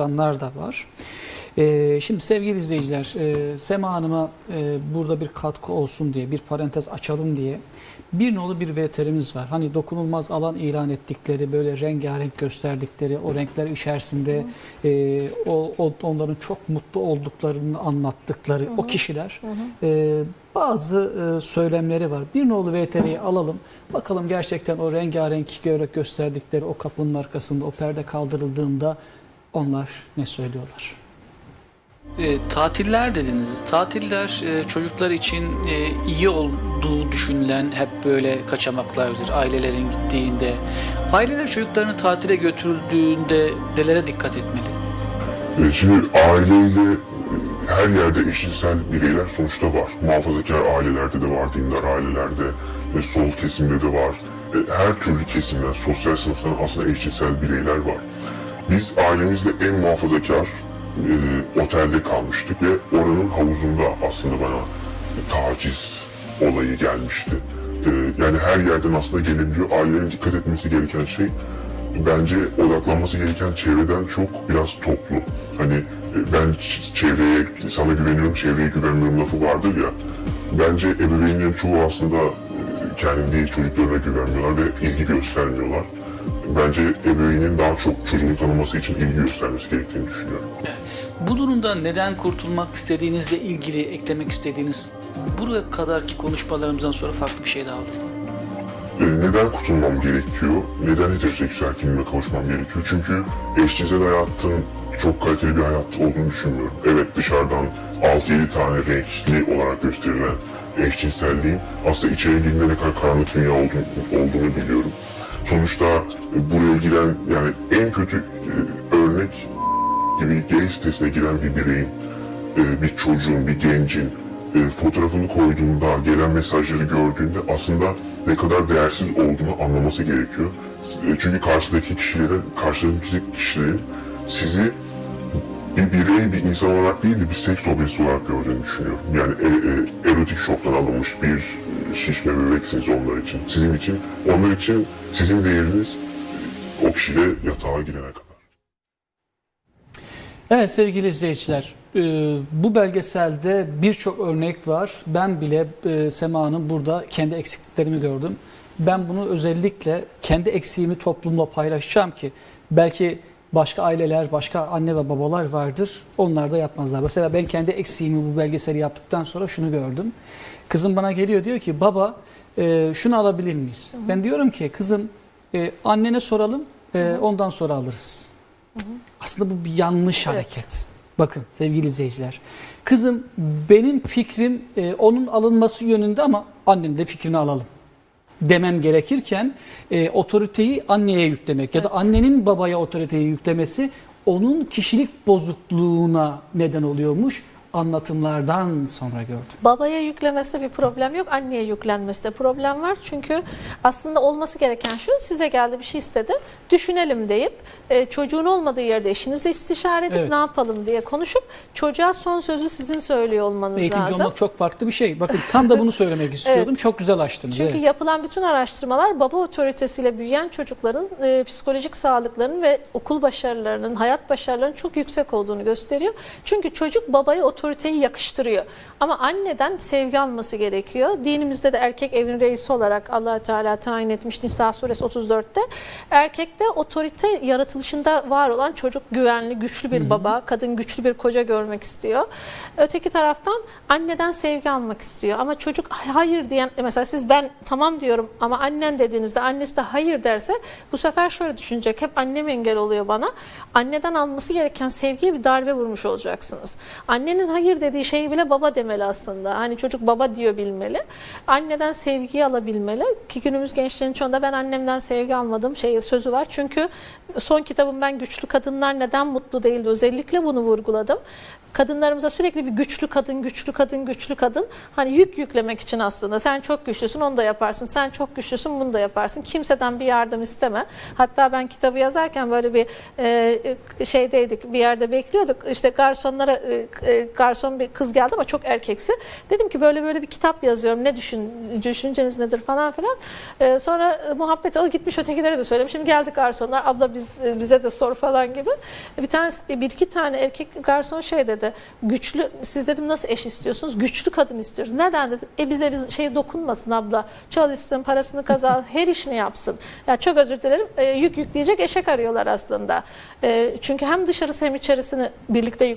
insanlar da var. Ee, şimdi sevgili izleyiciler, e, Sema Hanım'a e, burada bir katkı olsun diye, bir parantez açalım diye bir nolu bir VTR'miz var. Hani dokunulmaz alan ilan ettikleri, böyle rengarenk gösterdikleri, o renkler içerisinde e, o, o onların çok mutlu olduklarını anlattıkları o kişiler e, bazı e, söylemleri var. Bir nolu VTR'yi alalım. Bakalım gerçekten o rengarenk göre gösterdikleri o kapının arkasında o perde kaldırıldığında onlar ne söylüyorlar? E, tatiller dediniz. Tatiller e, çocuklar için e, iyi olduğu düşünülen hep böyle kaçamaklardır ailelerin gittiğinde. Aileler çocuklarını tatile götürüldüğünde nelere dikkat etmeli? E, Şimdi aileyle e, her yerde eşcinsel bireyler sonuçta var. Muhafazakar ailelerde de var, dindar ailelerde, ve sol kesimde de var. E, Her türlü kesimden, sosyal sınıftan aslında eşcinsel bireyler var. Biz ailemizle en muhafazakar e, otelde kalmıştık ve oranın havuzunda aslında bana taciz olayı gelmişti. E, yani her yerden aslında gelebiliyor. Ailelerin dikkat etmesi gereken şey bence odaklanması gereken çevreden çok biraz toplu. Hani e, ben çevreye, sana güveniyorum, çevreye güvenmiyorum lafı vardır ya. Bence ebeveynlerin çoğu aslında e, kendi çocuklarına güvenmiyorlar ve ilgi göstermiyorlar. Bence ebeveynin daha çok çocuğunu tanıması için ilgi göstermesi gerektiğini düşünüyorum. Bu durumdan neden kurtulmak istediğinizle ilgili eklemek istediğiniz buraya kadarki konuşmalarımızdan sonra farklı bir şey daha olur. E, neden kurtulmam gerekiyor? Neden heteroseksüel kimliğe kavuşmam gerekiyor? Çünkü eşcinsel hayatın çok kaliteli bir hayat olduğunu düşünmüyorum. Evet dışarıdan 6-7 tane renkli olarak gösterilen eşcinselliğin aslında içeri girdiğinde ne kadar karanlık dünya olduğunu, olduğunu biliyorum. Sonuçta buraya giren yani en kötü e, örnek gibi gay sitesine giren bir bireyin, e, bir çocuğun, bir gencin e, fotoğrafını koyduğunda, gelen mesajları gördüğünde aslında ne kadar değersiz olduğunu anlaması gerekiyor. Çünkü karşıdaki kişilerin, karşıdaki kişilerin sizi bir birey, bir insan olarak değil de bir seks objesi olarak gördüğünü düşünüyorum. Yani e, e, erotik şoktan alınmış bir e, şişme bebeksiniz onlar için. Sizin için, onlar için sizin değeriniz e, o kişiyle yatağa girene kadar. Evet sevgili izleyiciler, e, bu belgeselde birçok örnek var. Ben bile Sema'nın burada kendi eksikliklerimi gördüm. Ben bunu özellikle kendi eksiğimi toplumla paylaşacağım ki belki başka aileler, başka anne ve babalar vardır. Onlar da yapmazlar. Mesela ben kendi eksiğimi bu belgeseli yaptıktan sonra şunu gördüm. Kızım bana geliyor diyor ki baba e, şunu alabilir miyiz? Ben diyorum ki kızım e, annene soralım e, ondan sonra alırız. Aslında bu bir yanlış hareket. Bakın sevgili izleyiciler. Kızım benim fikrim e, onun alınması yönünde ama annenin de fikrini alalım demem gerekirken e, otoriteyi anneye yüklemek ya da annenin babaya otoriteyi yüklemesi onun kişilik bozukluğuna neden oluyormuş anlatımlardan sonra gördüm. Babaya yüklemesinde bir problem yok, anneye yüklenmesinde problem var. Çünkü aslında olması gereken şu, size geldi bir şey istedi, düşünelim deyip e, çocuğun olmadığı yerde eşinizle istişare edip Evet. ne yapalım diye konuşup çocuğa son sözü sizin söylüyor olmanız Eğitimci lazım. olmak çok farklı bir şey. Bakın tam da bunu söylemek istiyordum. Çok güzel açtınız. Çünkü evet. yapılan bütün araştırmalar baba otoritesiyle büyüyen çocukların e, psikolojik sağlıklarının ve okul başarılarının, hayat başarılarının çok yüksek olduğunu gösteriyor. Çünkü çocuk babaya otoriteyi yakıştırıyor. Ama anneden sevgi alması gerekiyor. Dinimizde de erkek evin reisi olarak allah Teala tayin etmiş Nisa suresi 34'te. Erkekte otorite yaratılışında var olan çocuk güvenli, güçlü bir baba, kadın güçlü bir koca görmek istiyor. Öteki taraftan anneden sevgi almak istiyor. Ama çocuk hayır diyen mesela siz ben tamam diyorum ama annen dediğinizde annesi de hayır derse bu sefer şöyle düşünecek. Hep annem engel oluyor bana. Anneden alması gereken sevgiye bir darbe vurmuş olacaksınız. Annenin hayır dediği şeyi bile baba demeli aslında. Hani çocuk baba diyor bilmeli. Anneden sevgiyi alabilmeli. Ki günümüz gençlerin çoğunda ben annemden sevgi almadım şey sözü var. Çünkü son kitabım ben güçlü kadınlar neden mutlu değildi özellikle bunu vurguladım. Kadınlarımıza sürekli bir güçlü kadın, güçlü kadın, güçlü kadın. Hani yük yüklemek için aslında. Sen çok güçlüsün onu da yaparsın. Sen çok güçlüsün bunu da yaparsın. Kimseden bir yardım isteme. Hatta ben kitabı yazarken böyle bir e, şeydeydik bir yerde bekliyorduk. İşte garsonlara e, e, garson bir kız geldi ama çok erkeksi. Dedim ki böyle böyle bir kitap yazıyorum. Ne düşün, düşünceniz nedir falan filan. Ee, sonra e, muhabbet o gitmiş ötekilere de söylemiş. Şimdi geldik garsonlar. Abla biz e, bize de sor falan gibi. Bir tanesi bir iki tane erkek garson şey dedi. Güçlü siz dedim nasıl eş istiyorsunuz? Güçlü kadın istiyoruz. Neden dedim? E bize biz şey dokunmasın abla. Çalışsın, parasını kazansın, her işini yapsın. Ya çok özür dilerim. E, yük yükleyecek eşek arıyorlar aslında. E, çünkü hem dışarısı hem içerisini birlikte yük